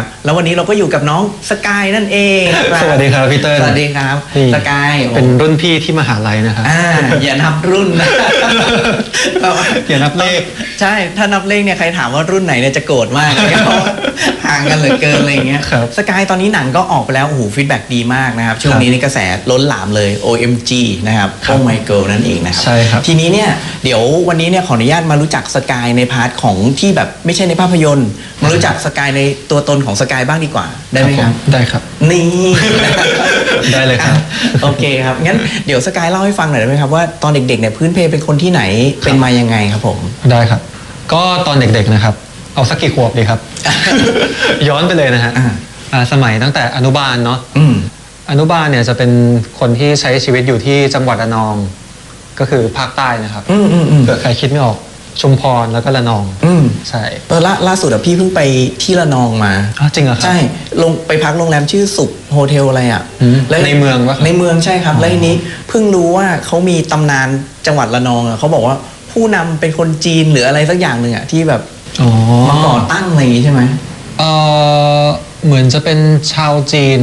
นะครับ แล้ววันนี้เราก็อยู่กับน้องสกายนั่นเองนะสวัสดีครับพี่เติ้ลสวัสดีครับนี่สกายโอ้เป็นรุ่นพี่ที่มหาลัยนะครับอ่าอย่านับรุ่นนะอย่านับเลข ใช่ถ้านับเลขเนี่ยใครถามว่ารุ่นไหนเนี่ยจะโกรธมาก เลยเพราะว่าห่างกันเหลือเกินอะไรอย่างเงี้ยครับสกายตอนนี้หนังก็ออกไปแล้วโอ้โหฟีดแบ็กดีมากนะครับ ช่วงนี้นี่กระแสล้นหลามเลย OMG นะครับครับ Oh My Girl นั่นเองนะครับใช่ครับ ทีนี้เนี่ยเดี๋ยววันนี้เนี่ยขออนุญาตมารู้จักสกายในพาร์ทของที่แบบไม่ใช่ในภาพยนตร์ มารู้จักสกายในตัวตนของสกายบ้างดีกว่า ได้ไหมครับได้ครับ นี่ ได้เลยครับอะโอเคครับ งั้นเดี๋ยวสกายเล่าให้ฟังหน่อยได้ไหมครับว่าตอนเด็กๆเนี่ยพื้นเพเป็นคนที่ไหนเป็นมายังไงครับผม ได้ครับ ก็ตอนเด็กๆนะครับ เอาสักกี่ขวบดีครับ ย้อนไปเลยนะฮะอ่า อ่าสมัยตั้งแต่อนุบาลเนาะอืม อนุบาลเนี่ยจะเป็นคนที่ใช้ชีวิตอยู่ที่จังหวัดระนอง ก็คือภาคใต้นะครับอืมอืมอืมเผื่อใครคิดไม่ออกชุมพรแล้วก็ระนองอืมใช่เออล่าล่าสุดอะพี่เพิ่งไปที่ระนองมา อ้าวจริงเหรอครับใช่ลงไปพักโรงแรมชื่อสุขโฮเทลอะไรอะอืมแล้วในเมืองปะครับในเมืองใช่ครับอ๋อแล้วทีนี้เพิ่งรู้ว่าเขามีตำนานจังหวัดระนองอะเขาบอกว่าผู้นำเป็นคนจีนหรืออะไรสักอย่างหนึ่งอะที่แบบ อ๋อมาก่อตั้งอะไรอย่างงี้ใช่ไหม เออเหมือนจะเป็นชาวจีน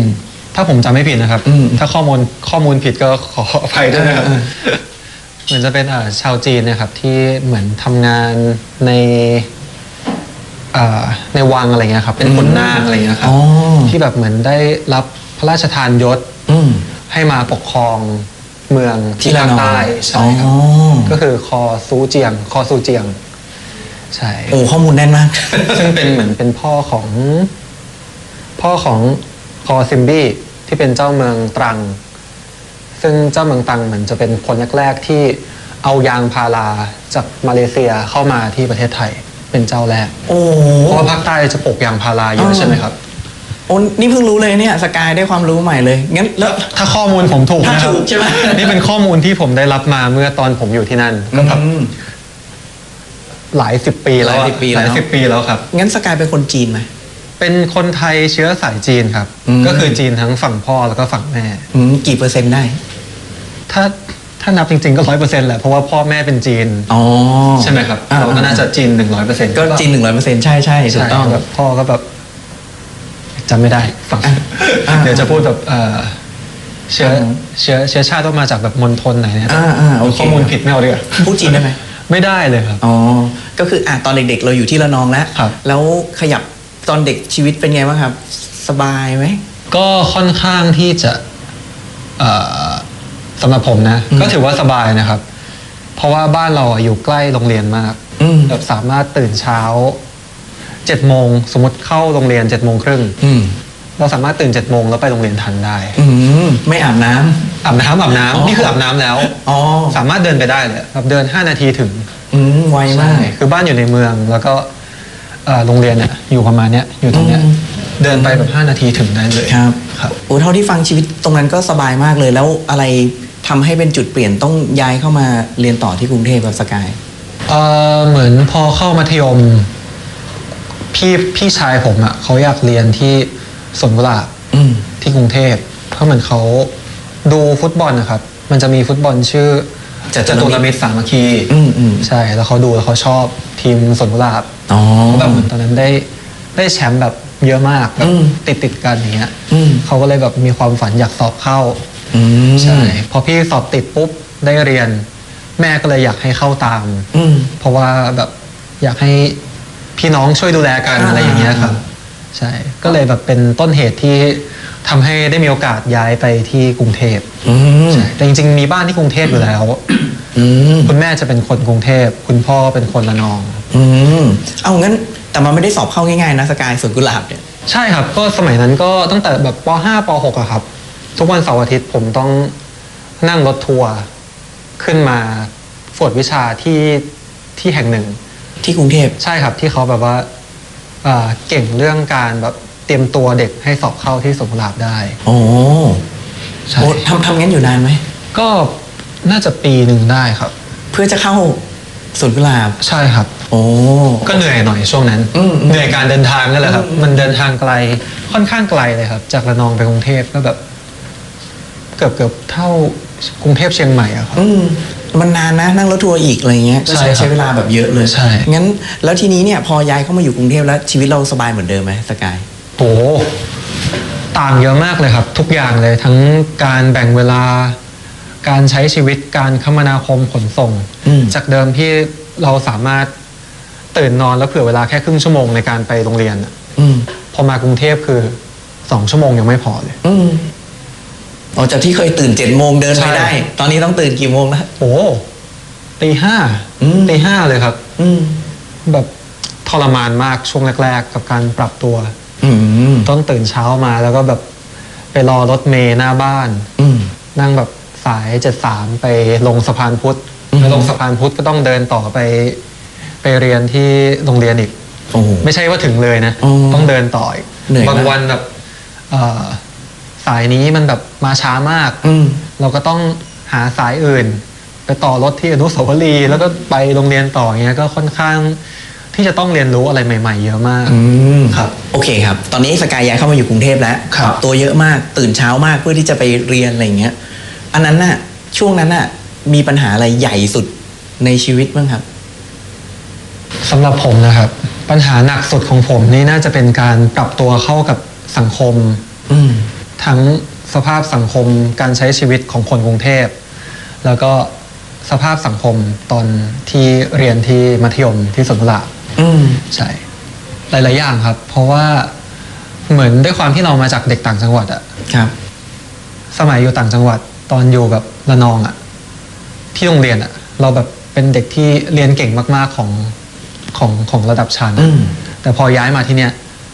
ถ้าผมจำไม่ผิดนะครับ อืมถ้าข้อมูลข้อมูลผิดก็ขออภัยด้วยนะครับ เออ เหมือนจะเป็นอ่าชาวจีนนะครับที่เหมือนทำงานในอ่าในวังอะไรเงี้ยครับ เป็นขุนนางอะไรเงี้ยครับ อ๋อที่แบบเหมือนได้รับพระราชทานยศอืม ให้มาปกครองเมืองที่ภาคใต้ใช่ครับ อ๋อ ก็คือคอซูเจียง คอซูเจียง ใช่โอ้ข้อมูลแน่นมาก ซึ่งเป็นเหมือนเป็นพ่อของ พ่อของคอซิมบี้ที่เป็นเจ้าเมืองตรัง ซึ่งเจ้าเมืองตรังเหมือนจะเป็นคนแรกๆที่เอายางพาราจากมาเลเซียเข้ามาที่ประเทศไทย เป็นเจ้าแรกโอ้เพราะว่าภาคใต้จะปลูกยางพาราเยอะใช่ไหมครับ โอ้นี่เพิ่งรู้เลยเนี่ยสกายได้ความรู้ใหม่เลยงั้นแล้ว ถ้าข้อมูลผมถูกถ้านะครับถูกใช่ไหม นี่เป็นข้อมูลที่ผมได้รับมาเมื่อตอนผมอยู่ที่นั่นก็แบบอืม หลายสิบปีแล้วอะหลายสิบปีแล้ว หลายสิบปีแล้วครับ งั้นสกายเป็นคนจีนไหม เป็นคนไทยเชื้อสายจีนครับ อืม ก็คือจีนทั้งฝั่งพ่อแล้วก็ฝั่งแม่ อืมกี่เปอร์เซ็นต์ได้ ถ้าถ้านับจริงๆก็ร้อยเปอร์เซ็นต์แหละเพราะว่าพ่อแม่เป็นจีน อ๋อใช่ไหมครับอ่าเราก็น่าจะจีนหนึ่งร้อยเปอร์เซ็นต์ก็จีนหนึ่งร้อยเปอร์เซ็นต์ใช่ใช่ถูใช่กต้อง แบบพ่อก็แบบจำไม่ได้ฝั่งอ่าเดี๋ยวจะพูดแบบเอ่อเชื้ออ่าเชื้อเชื้อชาติต้องมาจากแบบมณฑลไหนนะครับอ่าอ่าโอเค ข้อมูลผิดไม่เอาดีกว่าพูดจีนได้ไหม ไม่ได้เลยครับ อ๋อ ก็คืออะตอนเด็กๆ เราอยู่ที่ระนองแล้ว ครับ แล้วขยับตอนเด็กชีวิตเป็นไงบ้างครับ สบายไหม ก็ค่อนข้างที่จะเอ่อสำหรับผมนะ อืมก็ถือว่าสบายนะครับ เพราะว่าบ้านเราอะอยู่ใกล้โรงเรียนมากอืม แบบสามารถตื่นเช้าเจ็ดโมงสมมติเข้าโรงเรียนเจ็ดโมงครึ่งอืม เราสามารถตื่นเจ็ดโมงแล้วไปโรงเรียนทันได้ อืม ไม่อาบน้ำ อาบน้ำอาบน้ำอ๋อนี่คืออาบน้ำแล้ว อ๋อสามารถเดินไปได้เลยแบบเดิน 5 นาทีถึงอืมไวมาก คือบ้านอยู่ในเมืองแล้วก็เอ่อโรงเรียนเนี่ยอยู่ประมาณเนี้ยอยู่ตรงเนี้ยอืม เดินไปแบบ5นาทีถึงได้เลยครับครับ โอ้เท่าที่ฟังชีวิตตรงนั้นก็สบายมากเลย แล้วอะไรทำให้เป็นจุดเปลี่ยนต้องย้ายเข้ามาเรียนต่อที่กรุงเทพแบบสกาย เอ่อเหมือนพอเข้ามัธยม พี่พี่ชายผมอะ่ะเขาอยากเรียนที่สวนกุหลาบอืม ที่กรุงเทพเพราะเหมือนเขา ดูฟุตบอลนะครับ มันจะมีฟุตบอลชื่อจตุรมิตรจตุรมิตรสามัคคีอืมอืมใช่ แล้วเขาดูแล้วเขาชอบทีมสวนกุหลาบอ๋อเขาแบบเหมือนตอนนั้นได้ได้แชมป์แบบเยอะมากแบบอืมติดติดๆกันอย่างเงี้ยอืม เขาก็เลยแบบมีความฝันอยากสอบเข้า อืมใช่ พอพี่สอบติดปุ๊บได้เรียน แม่ก็เลยอยากให้เข้าตาม อืม เพราะว่าแบบอยากให้พี่น้องช่วยดูแลกันอ่า อะไรอย่างเงี้ยครับ ใช่ ก็เลยแบบเป็นต้นเหตุที่ ทำให้ได้มีโอกาสย้ายไปที่กรุงเทพอืมใช่แต่จริง ๆ มีบ้านที่กรุงเทพอยู่แล้ว อืมคุณแม่จะเป็นคนกรุงเทพ คุณพ่อเป็นคนละนอง อืมเอางั้นแต่มันไม่ได้สอบเข้าง่ายๆนะสกายสวนกุหลาบเนี่ย ใช่ครับ ก็สมัยนั้นก็ตั้งแต่แบบป .5 ป .6 อะครับ ทุกวันเสาร์อาทิตย์ผมต้องนั่งรถทัวร์ขึ้นมาฝวดวิชาที่ที่แห่งหนึ่ง ที่กรุงเทพ ใช่ครับที่เขาแบบว่าเอ่อเก่งเรื่องการแบบ เตรียมตัวเด็กให้สอบเข้าที่สงขลาบได้โอ้ใช่โอ้ทำทำงั้นอยู่นานไหม ก็น่าจะปีหนึ่งได้ครับ เพื่อจะเข้าสวนกุหลาบ ใช่ครับ โอ้ ก็เหนื่อยหน่อยช่วงนั้น อืมอืมเหนื่อยการเดินทางนั่นแหละครับ อืม มันเดินทางไกลค่อนข้างไกลเลยครับ จากระนองไปกรุงเทพก็แบบ เกือบเกือบเท่ากรุงเทพเชียงใหม่อะครับ อืมมันนานนะนั่งรถทัวร์อีกอะไรเงี้ยก็ใช้ใช่ครับใช้เวลาแบบเยอะเลยใช่ งั้นแล้วทีนี้เนี่ยพอย้ายเข้ามาอยู่กรุงเทพแล้วชีวิตเราสบายเหมือนเดิมไหมสกาย โหต่างเยอะมากเลยครับ ทุกอย่างเลยทั้งการแบ่งเวลา การใช้ชีวิตการคมนาคมขนส่ง อืม จากเดิมที่เราสามารถตื่นนอนแล้วเผื่อเวลาแค่ครึ่งชั่วโมงในการไปโรงเรียนอะอืม พอมากรุงเทพคือสองชั่วโมงยังไม่พอเลย อืมออกจากที่เคยตื่นเจ็ดโมงเดินใช่ ไปได้ ตอนนี้ต้องตื่นกี่โมงแล้ว โอ้ตีห้าอืม ตีห้าเลยครับ อืม แบบทรมานมากช่วงแรก ๆ กับการปรับตัว อืมต้องตื่นเช้ามาแล้วก็แบบไปรอรถเมย์หน้าบ้าน อืม นั่งแบบสายเจ็ดสามไปลงสะพานพุทธอืมไปลงสะพานพุทธก็ต้องเดินต่อไป ไปเรียนที่โรงเรียนอีก โอ้โห ไม่ใช่ว่าถึงเลยนะ อ๋อต้องเดินต่ออีกเหนื่อยมาก บางวันแบบเอ่อสายนี้มันแบบมาช้ามาก อืม เราก็ต้องหาสายอื่น ไปต่อรถที่อนุสาวรีย์แล้วก็ไปโรงเรียนต่ออย่างเงี้ยก็ค่อนข้าง ที่จะต้องเรียนรู้อะไรใหม่ ๆ เยอะมาก อืม ครับ โอเคครับ ตอนนี้สกายย้ายเข้ามาอยู่กรุงเทพแล้วครับปรับตัวเยอะมากตื่นเช้ามากเพื่อที่จะไปเรียนอะไรอย่างเงี้ย อันนั้นน่ะ ช่วงนั้นน่ะ มีปัญหาอะไรใหญ่สุดในชีวิตบ้างครับ สำหรับผมนะครับ ปัญหาหนักสุดของผมนี่น่าจะเป็นการปรับตัวเข้ากับสังคม อืม ทั้งสภาพสังคมการใช้ชีวิตของคนกรุงเทพ แล้วก็สภาพสังคมตอนที่เรียนที่มัธยมที่สวนกุหลาบ อืม ใช่ หลาย ๆ อย่างครับ เพราะว่าเหมือนด้วยความที่เรามาจากเด็กต่างจังหวัดอะครับ สมัยอยู่ต่างจังหวัดตอนอยู่แบบระนองอะที่โรงเรียนอะเราแบบเป็นเด็กที่เรียนเก่งมาก ๆ ของของของระดับชั้น อืม แต่พอย้ายมาที่เนี้ย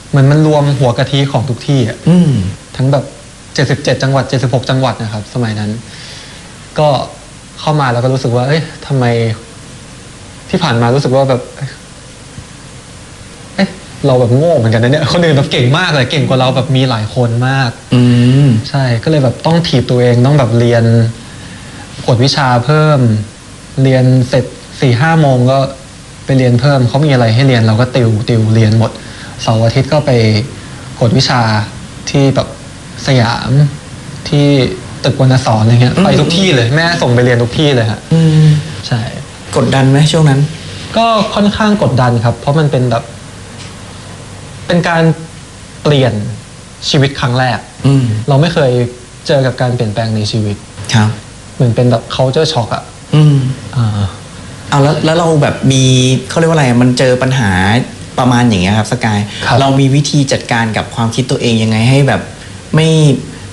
เหมือนมันรวมหัวกะทิของทุกที่อะอืม ทั้งแบบ 77 จังหวัด 76 จังหวัดนะครับ สมัยนั้น ก็เข้ามาแล้วก็รู้สึกว่า เอ้ยทำไมที่ผ่านมารู้สึกว่าแบบ เอ๊ะเราแบบโง่เหมือนกันนะเนี่ยคนอื่นแบบเก่งมากเลยเก่งกว่าเราแบบมีหลายคนมาก อืม ใช่ก็เลยแบบต้องถีบตัวเองต้องแบบเรียนกวดวิชาเพิ่ม เรียนเสร็จสี่ห้าโมงก็ไปเรียนเพิ่มเขามีอะไรให้เรียนเราก็ติวติวเรียนหมดเสาร์อาทิตย์ก็ไปกวดวิชาที่แบบสยามที่ตึกวรรณสอนอะไรเงี้ยอืมไปทุกที่เลยแม่ส่งไปเรียนทุกที่เลยฮะอืม ใช่ กดดันไหมช่วงนั้น ก็ค่อนข้างกดดันครับ เพราะมันเป็นแบบ เป็นการเปลี่ยนชีวิตครั้งแรก อืมเราไม่เคยเจอกับการเปลี่ยนแปลงในชีวิต ครับ เหมือนเป็นแบบ culture shock อะอืมอ่า เอาแล้วแล้วเราแบบมีเขาเรียกว่าอะไรมันเจอปัญหาประมาณอย่างเงี้ยครับสกายครับ เรามีวิธีจัดการกับความคิดตัวเองยังไงให้แบบไม่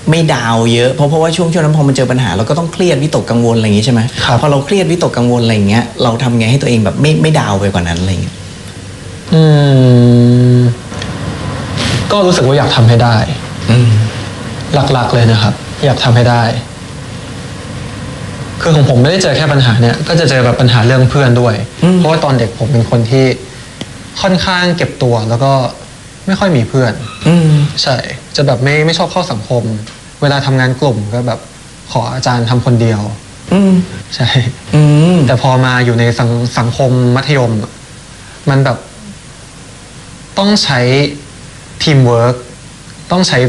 ไม่ดาวเยอะเพราะเพราะว่าช่วงช่วงนั้นพอมันเจอปัญหาเราก็ต้องเครียดวิตกกังวลอะไรอย่างงี้ใช่ไหมครับ พอเราเครียดวิตกกังวลอะไรอย่างเงี้ยเราทำไงให้ตัวเองแบบไม่ไม่ดาวไปกว่านั้นอะไรอย่างเงี้ย อืม ก็รู้สึกว่าอยากทำให้ได้ อืม หลักๆเลยนะครับ อยากทำให้ได้ คือของผมไม่ได้เจอแค่ปัญหาเนี่ย ก็จะเจอแบบปัญหาเรื่องเพื่อนด้วยเพราะว่าตอนเด็กผมเป็นคนที่ค่อนข้างเก็บตัวแล้วก็ไม่ค่อยมีเพื่อน อืม ใช่ จะแบบไม่ไม่ชอบเข้าสังคม เวลาทำงานกลุ่มก็แบบขออาจารย์ทำคนเดียว อืม ใช่ อืม แต่พอมาอยู่ในสังสังคมมัธยมอะมันแบบต้องใช้ ทีมเวิร์กต้องใช้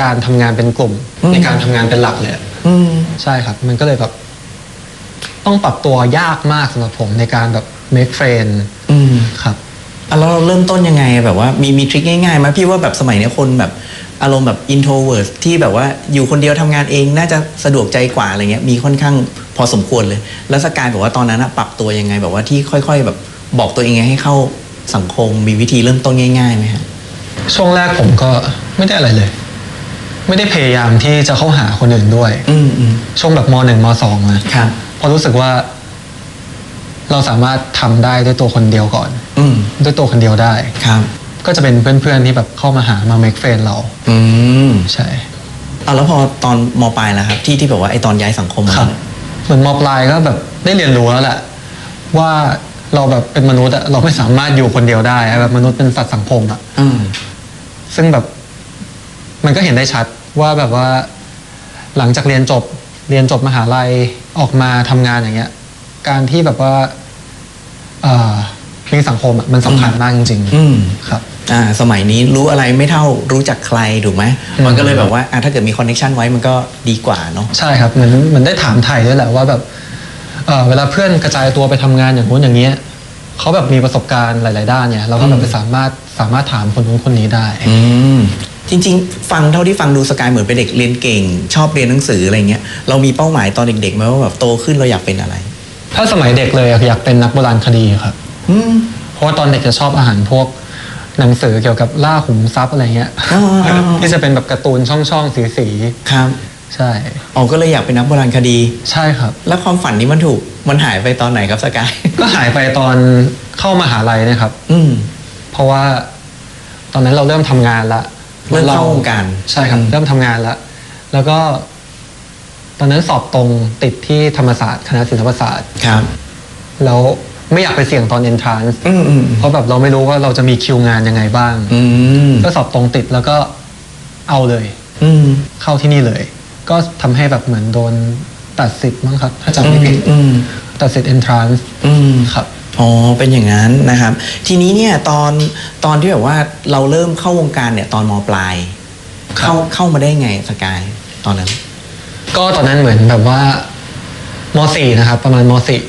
การทำงานเป็นกลุ่ม ในการทำงานเป็นหลักเลยอะอืม ใช่ครับ มันก็เลยแบบ ต้องปรับตัวยากมากสำหรับผมในการแบบ make friend อืม ครับ อะแล้วเราเริ่มต้นยังไงแบบว่ามีมีทริคง่ายๆไหมพี่ว่าแบบสมัยเนี้ยคนแบบอารมณ์แบบ introvert ที่แบบว่าอยู่คนเดียวทำงานเองน่าจะสะดวกใจกว่าอะไรเงี้ยมีค่อนข้างพอสมควรเลย แล้วสกายบอกว่าตอนนั้นอะปรับตัวยังไง แบบว่าที่ค่อย ๆ แบบบอกตัวเองไงให้เข้าสังคมมีวิธีเริ่มต้นง่ายๆไหมฮะ ช่วงแรกผมก็ไม่ได้อะไรเลย ไม่ได้พยายามที่จะเข้าหาคนอื่นด้วย อืมอืมช่วงแบบมหนึ่งมสองนะ ครับ เพราะรู้สึกว่า เราสามารถทำได้ด้วยตัวคนเดียวก่อน อืมด้วยตัวคนเดียวได้ ครับ ก็จะเป็นเพื่อนๆที่แบบเข้ามาหามา make friend เรา อืมใช่เอาแล้วพอตอนมปลายแล้วครับ ที่ที่แบบว่าไอตอนย้ายสังคมมาครับเนี่ยเหมือนมปลายก็แบบได้เรียนรู้แล้วแหละว่าเราแบบเป็นมนุษย์อะเราไม่สามารถอยู่คนเดียวได้อะแบบมนุษย์เป็นสัตว์สังคมอะอืม ซึ่งแบบมันก็เห็นได้ชัดว่าแบบว่าหลังจากเรียนจบเรียนจบมหาลัยออกมาทำงานอย่างเงี้ย การที่แบบว่าเอ่อมีสังคมอะมันสำคัญมากจริงอืม ๆครับ อ่าสมัยนี้รู้อะไรไม่เท่ารู้จักใครถูกไหมอืม มันก็เลยแบบว่าอะถ้าเกิดมีคอนเนคชันไว้มันก็ดีกว่าเนาะ ใช่ครับเหมือนเหมือนได้ถามไทยด้วยแหละว่าแบบเอ่อเวลาเพื่อนกระจายตัวไปทำงานอย่างนู้นอย่างเงี้ย เขาแบบมีประสบการณ์หลาย ๆ ด้านเนี่ยเราก็แบบสามารถสามารถถามคนนู้นคนนี้ได้ อืม จริง ๆ ฟังเท่าที่ฟังดูสกายเหมือนเป็นเด็กเรียนเก่ง ชอบเรียนหนังสืออะไรเงี้ยเรามีเป้าหมายตอนเด็กๆไหมว่าแบบโตขึ้นเราอยากเป็นอะไร ถ้าสมัยเด็กเลยอะอยากเป็นนักโบราณคดีครับ อืมเพราะว่าตอนเด็กจะชอบอาหารพวกหนังสือเกี่ยวกับล่าขุมทรัพย์อะไรเงี้ยอ๋ออ๋ออ๋อที่จะเป็นแบบการ์ตูนช่องช่องสีสีครับๆ ใช่อ๋อก็เลยอยากเป็นนักโบราณคดี ใช่ครับ แล้วความฝันนี้มันถูกมันหายไปตอนไหนครับสกาย ก็หายไปตอนเข้ามหาลัยนะครับ อืมเพราะว่าตอนนั้นเราเริ่มทำงานละเริ่มเข้าวงการใช่ครับอืมเริ่มทำงานละแล้วก็ ตอนนั้นสอบตรงติดที่ธรรมศาสตร์คณะศิลปศาสตร์ ครับ แล้วไม่อยากไปเสี่ยงตอนเอนทรานซ์อืมอืมเพราะแบบเราไม่รู้ว่าเราจะมีคิวงานยังไงบ้าง อืมก็สอบตรงติดแล้วก็เอาเลย อืมเข้าที่นี่เลย ก็ทำให้แบบเหมือนโดนตัดสิทธิ์มั้งครับ ถ้าจำไม่ผิดอืม ตัดสิทธิ์ entrance อืม ครับ อ๋อ เป็นอย่างนั้นนะครับ ทีนี้เนี่ยตอนตอนที่แบบว่าเราเริ่มเข้าวงการเนี่ยตอนมปลาย ครับ เข้าเข้ามาได้ไงสกายตอนนั้น ก็ตอนนั้นเหมือนแบบว่ามสี่นะครับ ประมาณมสี่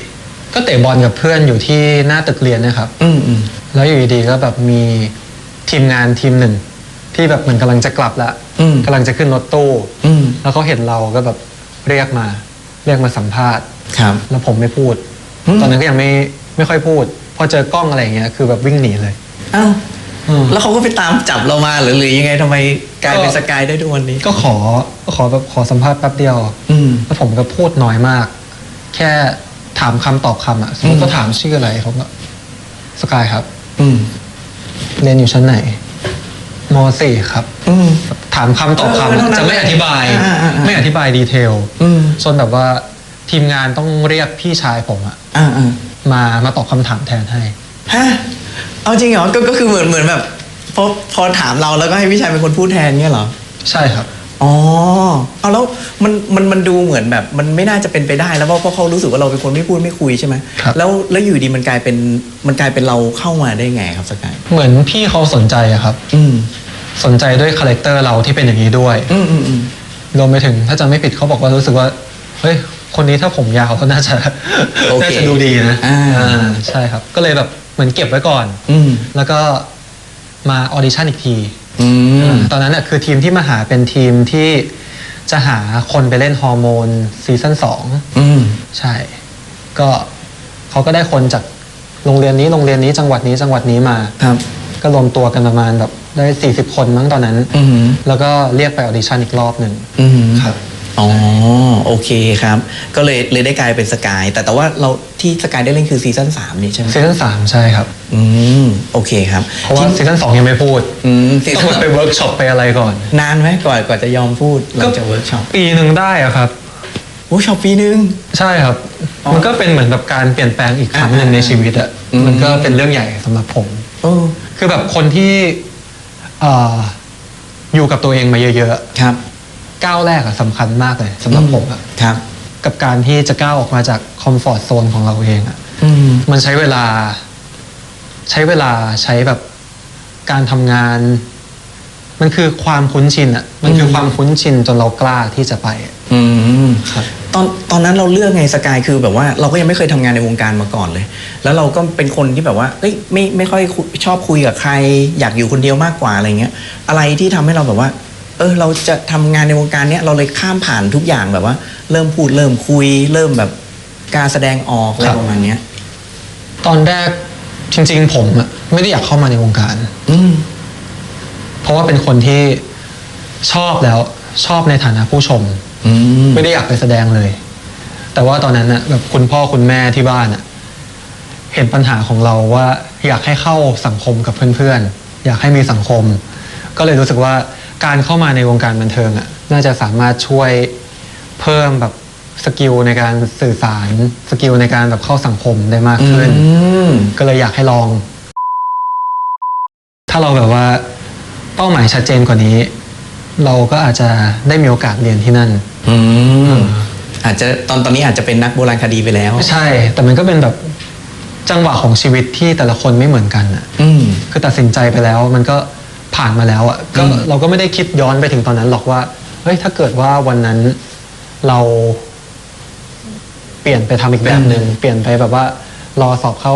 ก็เตะบอลกับเพื่อนอยู่ที่หน้าตึกเรียนนะครับ อืมอืม แล้วอยู่ดีๆก็แบบมีทีมงานทีมหนึ่ง ที่แบบเหมือนกำลังจะกลับละ อืมกำลังจะขึ้นรถตู้ อืมแล้วเขาเห็นเราก็แบบเรียกมา เรียกมาสัมภาษณ์ ครับ แล้วผมไม่พูด อืม ตอนนั้นก็ยังไม่ไม่ค่อยพูด พอเจอกล้องอะไรอย่างเงี้ยคือแบบวิ่งหนีเลย อ้าวอืมแล้วเขาก็ไปตามจับเรามาหรือหรือยังไงทำไมกลายเป็นก็ สกายได้ทุกวันนี้ก็ขอก็ขอแบบขอสัมภาษณ์แป๊บเดียว อืม แล้วผมก็พูดน้อยมาก แค่ถามคำตอบคำอะสมมอืติม เขาถามชื่ออะไรผมก็สกายครับ อืม เรียนอยู่ชั้นไหน มสี่ครับ อืม ถามคำตอบเออคำเท่าอะนั้นจะไม่อธิบาย อ่าอ่าอ่า ไม่อธิบายดีเทลอืมจนแบบว่าทีมงานต้องเรียกพี่ชายผมอะอ่าอ่ามามาตอบคำถามแทนให้ ฮะเอาจริงเหรอก็ก็คือเหมือนเหมือนแบบพอพอถามเราแล้วก็ให้พี่ชายเป็นคนพูดแทนเงี้ยเหรอ ใช่ครับ อ๋อเอาแล้วมันมันมันดูเหมือนแบบ มันไม่น่าจะเป็นไปได้แล้วเพราะเพราะเขารู้สึกว่าเราเป็นคนไม่พูดไม่คุยใช่ไหมครับ แล้วแล้วอยู่ดีมันกลายเป็นมันกลายเป็นเราเข้ามาได้ไงครับสกายเหมือนพี่เขาสนใจอะครับ อืม สนใจด้วยคาแรคเตอร์เราที่เป็นอย่างนี้ด้วยอืมอืมอืมรวมไปถึงถ้าจำไม่ผิดเขาบอกว่ารู้สึกว่าเฮ้ยคนนี้ถ้าผมยาวก็น่าจะโอเคน่าจะดูดีนะอ่า อ่าใช่ครับ ก็เลยแบบเหมือนเก็บไว้ก่อน อืมแล้วก็มาออดิชั่นอีกที อืม ตอนนั้นน่ะคือทีมที่มาหาเป็นทีมที่จะหาคนไปเล่นฮอร์โมนซีซั่นสองอืม ใช่ ก็เขาก็ได้คนจากโรงเรียนนี้โรงเรียนนี้จังหวัดนี้จังหวัดนี้มา ครับ ก็รวมตัวกันประมาณแบบได้ 40 คนมั้งตอนนั้น อืมแล้วก็เรียกไปออดิชั่นอีกรอบหนึ่ง อืมครับ อ๋อโอเคครับ ก็เลยเลยได้กลายเป็นสกายแต่แต่ว่าเราที่สกายได้เล่นคือซีซั่นสามนี่ใช่ไหมซีซั่นสามใช่ครับ อืมโอเคครับเพราะว่าซีซั่นสองยังไม่พูดอืมซีต้อซั่นงไปเวิร์กช็อปไปอะไรก่อน นานไหมกว่ากว่าจะยอมพูดหลังจากเวิร์กช็อปปีหนึ่งได้อะครับ โอ้ช็อปปีนึงใช่ครับ อ๋อมันก็เป็นเหมือนแบบการเปลี่ยนแปลงอีกครั้งหนึ่งในชีวิตอะอืม มันก็เป็นเรื่องใหญ่สำหรับผมโอ้ คือแบบคนที่เอ่ออยู่กับตัวเองมาเยอะครับ ๆ ก้าวแรกอะสำคัญมากเลยสำหรับผมอะครับ กับการที่จะก้าวออกมาจากคอมฟอร์ทโซนของเราเองอะอืม มันใช้เวลา ใช้เวลาใช้แบบการทำงาน มันคือความคุ้นชินอะมันคือความคุ้นชินจนเรากล้าที่จะไปอะ อืมครับ ตอนตอนนั้นเราเลือกไงสกายคือแบบว่าเราก็ยังไม่เคยทำงานในวงการมาก่อนเลย แล้วเราก็เป็นคนที่แบบว่าเอ้ยไม่ไม่ค่อยคุยชอบคุยกับใคร อยากอยู่คนเดียวมากกว่าอะไรเงี้ยอะไรที่ทำให้เราแบบว่า เออเราจะทำงานในวงการเนี้ยเราเลยข้ามผ่านทุกอย่างแบบว่า เริ่มพูดเริ่มคุย เริ่มแบบการแสดงออกอะไรประมาณเนี้ย ตอนแรกจริง ๆ ผมอะไม่ได้อยากเข้ามาในวงการ อืม เพราะว่าเป็นคนที่ชอบแล้วชอบในฐานะผู้ชม อืม ไม่ได้อยากไปแสดงเลย แต่ว่าตอนนั้นน่ะแบบคุณพ่อคุณแม่ที่บ้านน่ะเห็นปัญหาของเราว่าอยากให้เข้าสังคมกับเพื่อนๆ อยากให้มีสังคม ก็เลยรู้สึกว่าการเข้ามาในวงการบันเทิงอะน่าจะสามารถช่วยเพิ่มแบบสกิลในการสื่อสารสกิลในการแบบเข้าสังคมได้มากขึ้น อืม ก็เลยอยากให้ลอง ถ้าเราแบบว่าเป้าหมายชัดเจนกว่านี้ เราก็อาจจะได้มีโอกาสเรียนที่นั่น อืมอาจจะตอนตอนนี้อาจจะเป็นนักโบราณคดีไปแล้ว ใช่ แต่มันก็เป็นแบบจังหวะของชีวิตที่แต่ละคนไม่เหมือนกันอะอืม คือตัดสินใจไปแล้วมันก็ผ่านมาแล้วอะก็อืม เราก็ไม่ได้คิดย้อนไปถึงตอนนั้นหรอกว่าเฮ้ยถ้าเกิดว่าวันนั้นเราเปลี่ยนไปทำอีกแบบหนึ่งเปลี่ยนไปแบบว่า รอสอบเข้า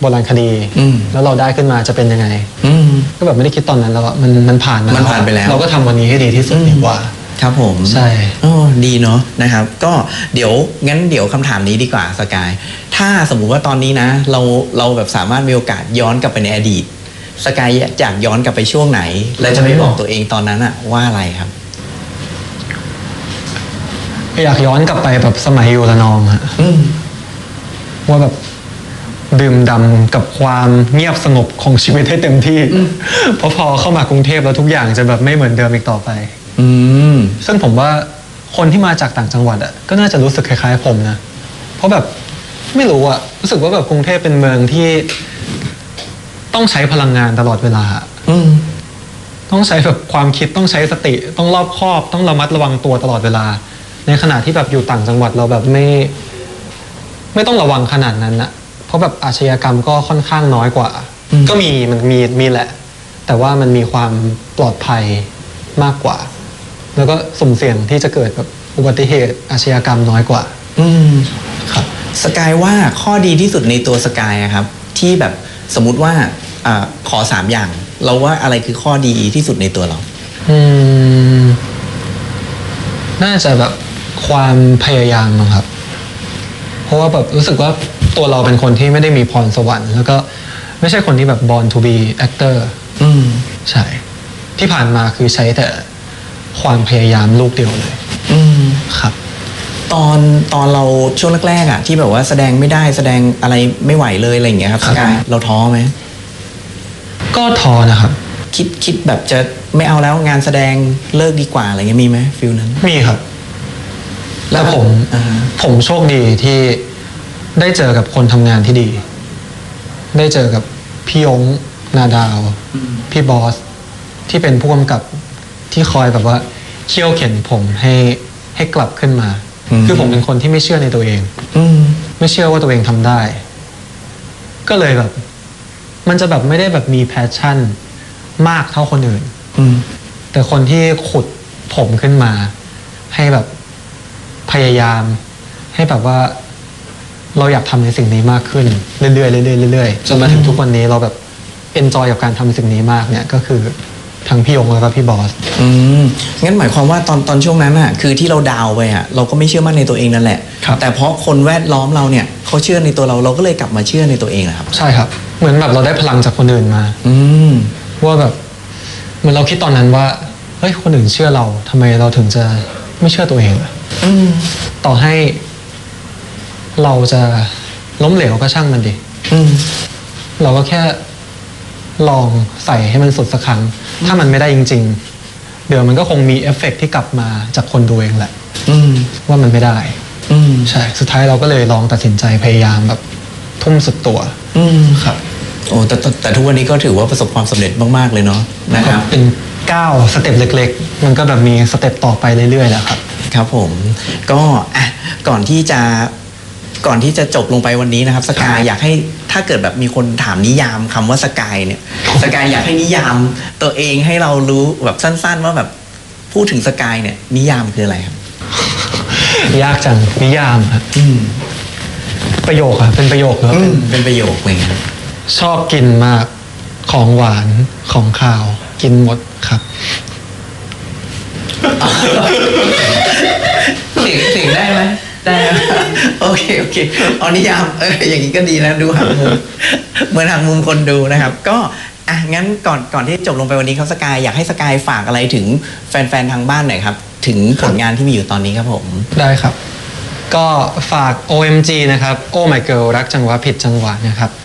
โบราณคดี อืม แล้วเราได้ขึ้นมาจะเป็นยังไง อืม ก็แบบไม่ได้คิดตอนนั้นแล้วอะมันมันผ่านมามันผ่านไปแล้ว เราก็ทำวันนี้ให้ดีที่สุดดีกว่า ครับผมใช่โอ้ดีเนาะนะครับ ก็เดี๋ยวงั้นเดี๋ยวคำถามนี้ดีกว่าสกาย ถ้าสมมุติว่าตอนนี้นะ เราเราแบบสามารถมีโอกาสย้อนกลับไปในอดีตสกายอยากย้อนกลับไปช่วงไหนและจะไปบอกตัวเองตอนนั้นอะว่าอะไรครับ อยากย้อนกลับไปแบบสมัยอยู่ละนองอะอืมว่าแบบดื่มดำกับความเงียบสงบของชีวิตให้เต็มที่เพราะพอเข้ามากรุงเทพแล้วทุกอย่างจะแบบไม่เหมือนเดิมอีกต่อไป อืมซึ่งผมว่าคนที่มาจากต่างจังหวัดอะก็น่าจะรู้สึกคล้ายๆ ผมนะ เพราะแบบไม่รู้อะรู้สึกว่าแบบกรุงเทพเป็นเมืองที่ ต้องใช้พลังงานตลอดเวลาอืมต้องใช้แบบความคิดต้องใช้สติ ต้องรอบคอบ ต้องระมัดระวังตัวตลอดเวลา ในขณะที่แบบอยู่ต่างจังหวัดเราแบบไม่ ไม่ต้องระวังขนาดนั้นนะเพราะแบบอาชญากรรมก็ค่อนข้างน้อยกว่าอืมก็มีมันมีมีแหละ แต่ว่ามันมีความปลอดภัยมากกว่า แล้วก็สุ่มเสี่ยงที่จะเกิดแบบอุบัติเหตุอาชญากรรมน้อยกว่า อืมครับสกายว่าข้อดีที่สุดในตัวสกายอะครับ ที่แบบสมมุติว่าอาขอสามอย่าง เราว่าอะไรคือข้อดีที่สุดในตัวเรา อืม น่าจะแบบความพยายามมั้งครับ เพราะว่าแบบรู้สึกว่าตัวเราเป็นคนที่ไม่ได้มีพรสวรรค์ แล้วก็ไม่ใช่คนที่แบบ born to be actor อืม ใช่ ที่ผ่านมาคือใช้แต่ ความพยายามลูกเดียวเลยอืม ครับ ตอนตอนเราช่วงแรกๆอะที่แบบว่าแสดงไม่ได้แสดงอะไรไม่ไหวเลยอะไรอย่างเงี้ยครับคสรับกายเราท้อไหมก็ท้อนะครับ คิดคิดแบบจะไม่เอาแล้วงานแสดงเลิกดีกว่าอะไรเงี้ยมีไหมฟิลนั้น มีครับ แล้วผมอ่าฮะผมโชคดีที่ได้เจอกับคนทำงานที่ดี ได้เจอกับพี่ยงนาดาว พี่บอส ที่เป็นผู้กำกับ ที่คอยแบบว่าเคี่ยวเข็นผมให้ให้กลับขึ้นมาคือผมเป็นคนที่ไม่เชื่อในตัวเอง อืม ไม่เชื่อว่าตัวเองทำได้ ก็เลยแบบ มันจะแบบไม่ได้แบบมีแพชชั่นมากเท่าคนอื่น อืม แต่คนที่ขุดผมขึ้นมา ให้แบบพยายาม ให้แบบว่า เราอยากทำในสิ่งนี้มากขึ้น เรื่อยๆเรื่อยๆเรื่อยๆจนมาถึงทุกวันนี้เราแบบเอนจอยกับการทำสิ่งนี้มากเนี่ย ก็คือ ทั้งพี่ยงแล้วก็พี่บอส อืมงั้นหมายความว่าตอนตอนช่วงนั้นอะคือที่เราดาวน์ไปอะเราก็ไม่เชื่อมั่นในตัวเองนั่นแหละ ครับ แต่เพราะคนแวดล้อมเราเนี่ยเขาเชื่อในตัวเราเราก็เลยกลับมาเชื่อในตัวเองแหละครับ ใช่ครับ เหมือนแบบเราได้พลังจากคนอื่นมา อืม ว่าแบบเหมือนเราคิดตอนนั้นว่าเฮ้ยคนอื่นเชื่อเราทำไมเราถึงจะไม่เชื่อตัวเองล่ะอืม ต่อให้ เราจะล้มเหลวก็ช่างมันดิ อืม เราก็แค่ ลองใส่ให้มันสุดสักครั้ง ถ้ามันไม่ได้จริง ๆ เดี๋ยวมันก็คงมีเอฟเฟกต์ที่กลับมาจากคนดูเองแหละ อืม ว่ามันไม่ได้ อืม ใช่ สุดท้ายเราก็เลยลองตัดสินใจพยายามแบบทุ่มสุดตัว อืม ครับ โอ้แต่แต่แต่ทุกวันนี้ก็ถือว่าประสบความสำเร็จมาก ๆ เลยเนาะนะครับ เป็นก้าวสเต็ปเล็ก ๆ มันก็แบบมีสเต็ปต่อไปเรื่อยๆแหละครับ ครับผมก็อะก่อนที่จะ ก่อนที่จะจบลงไปวันนี้นะครับ สกายอยากให้ถ้าเกิดแบบมีคนถามนิยามคำว่าสกายเนี่ยสกายอยากให้นิยามตัวเองให้เรารู้แบบสั้น ๆ ว่าแบบพูดถึงสกายเนี่ย นิยามคืออะไรครับ ยากจังนิยามครับอืมประโยคอะเป็นประโยคหรือว่าอืเป็นมเป็นประโยคเลยครับชอบกินมากของหวานของข้าว กินหมดครับ เสียงเสียงได้ ไหมได้ไหมโอเคโอเคเอานิยามเอออย่างนี้ก็ดีนะดูหักมุมเหมือนหักมุมคนดูนะครับ ก็อะงั้นก่อนก่อนที่จะจบลงไปวันนี้ครับสกายอยากให้สกายฝากอะไรถึงแฟนๆทางบ้านหน่อยครับ ถึงผลงานที่มีอยู่ตอนนี้ครับผม ได้ครับ ก็ฝาก OMG นะครับ Oh My Girl รักจังหวะผิดจังหวะนะครับ